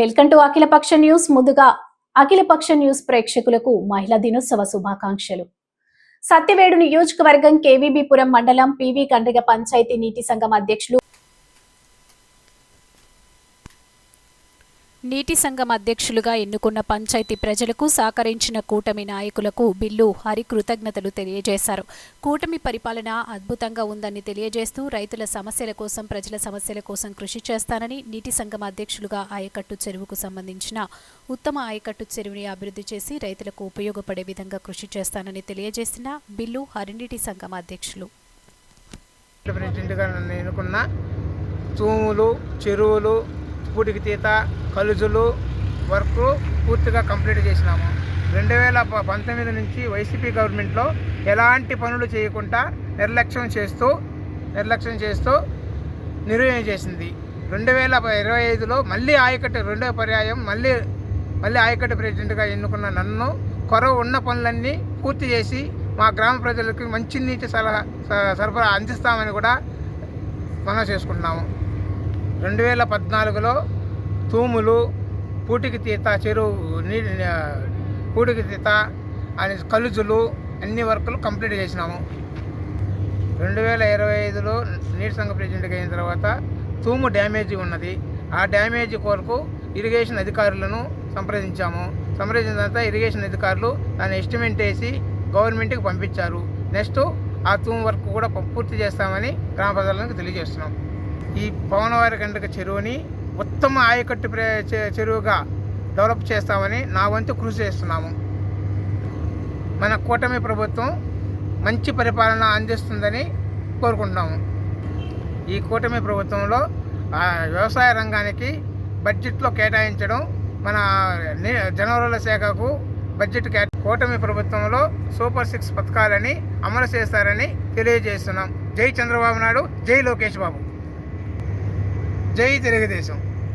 Welcome to అఖిలపక్ష news. ముందుగా అఖిలపక్ష న్యూస్ ప్రేక్షకులకు మహిళా దినోత్సవ శుభాకాంక్షలు. సత్యవేడు నియోజకవర్గం కేవీబీపురం మండలం పివి కండ్రిగ పంచాయతీ నీటి సంఘం అధ్యక్షులు నీటి సంఘం అధ్యక్షులుగా ఎన్నుకున్న పంచాయతీ ప్రజలకు సహకరించిన కూటమి నాయకులకు బిల్లు హరి కృతజ్ఞతలు తెలియజేశారు. కూటమి పరిపాలన అద్భుతంగా ఉందని తెలియజేస్తూ రైతుల సమస్యల కోసం ప్రజల సమస్యల కోసం కృషి చేస్తానని నీటి సంఘం అధ్యక్షులుగా ఆయకట్టు చెరువుకు సంబంధించిన ఉత్తమ ఆయకట్టు చెరువుని అభివృద్ధి చేసి రైతులకు ఉపయోగపడే విధంగా కృషి చేస్తానని తెలియజేసిన బిల్లు హరినీటి సంఘం అధ్యక్షులు. ప్రెసిడెంట్గా ఎన్నుకున్న తూములు చెరువులు పూటికి తీత కలుజులు వర్క్ పూర్తిగా కంప్లీట్ చేసినాము. రెండు వేల ప- పంతొమ్మిది నుంచి వైసీపీ గవర్నమెంట్లో ఎలాంటి పనులు చేయకుండా నిర్లక్ష్యం చేస్తూ నిర్లక్ష్యం చేస్తూ నిర్వహణ చేసింది. రెండు వేల ఇరవై ఐదులో మళ్ళీ ఆయకట్టు రెండో పర్యాయం మళ్ళీ మళ్ళీ ఆయకట్టు ప్రెసిడెంట్గా ఎన్నుకున్న నన్ను కొరవ ఉన్న పనులన్నీ పూర్తి చేసి మా గ్రామ ప్రజలకు మంచి నీటి సలహా స- సరఫరా అందిస్తామని కూడా మనం చేసుకుంటున్నాము. రెండు వేల పద్నాలుగులో తూములు పూటికి తీత చెరువు నీటి పూటికి తీత అని కలుజులు అన్ని వర్కులు కంప్లీట్ చేసినాము. రెండు వేల ఇరవై ఐదులో నీటి సంఘ ప్రెసిడెంట్గా అయిన తర్వాత తూము డ్యామేజ్ ఉన్నది. ఆ డ్యామేజ్ కొరకు ఇరిగేషన్ అధికారులను సంప్రదించాము. సంప్రదించిన తర్వాత ఇరిగేషన్ అధికారులు దాన్ని ఎస్టిమేట్ వేసి గవర్నమెంట్కి పంపించారు. నెక్స్ట్ ఆ తూము వర్క్ కూడా ప- పూర్తి చేస్తామని గ్రామ ప్రజలకు తెలియజేస్తున్నాం. ఈ పవనవారి గండక చెరువుని ఉత్తమ ఆయకట్టు చెరువుగా డెవలప్ చేస్తామని నా వంతు కృషి చేస్తున్నాము. మన కూటమి ప్రభుత్వం మంచి పరిపాలన అందిస్తుందని కోరుకుంటున్నాము. ఈ కూటమి ప్రభుత్వంలో వ్యవసాయ రంగానికి బడ్జెట్లో కేటాయించడం మన జనవరుల శాఖకు బడ్జెట్ కూటమి ప్రభుత్వంలో సూపర్ సిక్స్ పథకాలని అమలు చేస్తారని తెలియజేస్తున్నాం. జై చంద్రబాబు నాయుడు జై లోకేష్ బాబు. జై తెలుగుదేశం.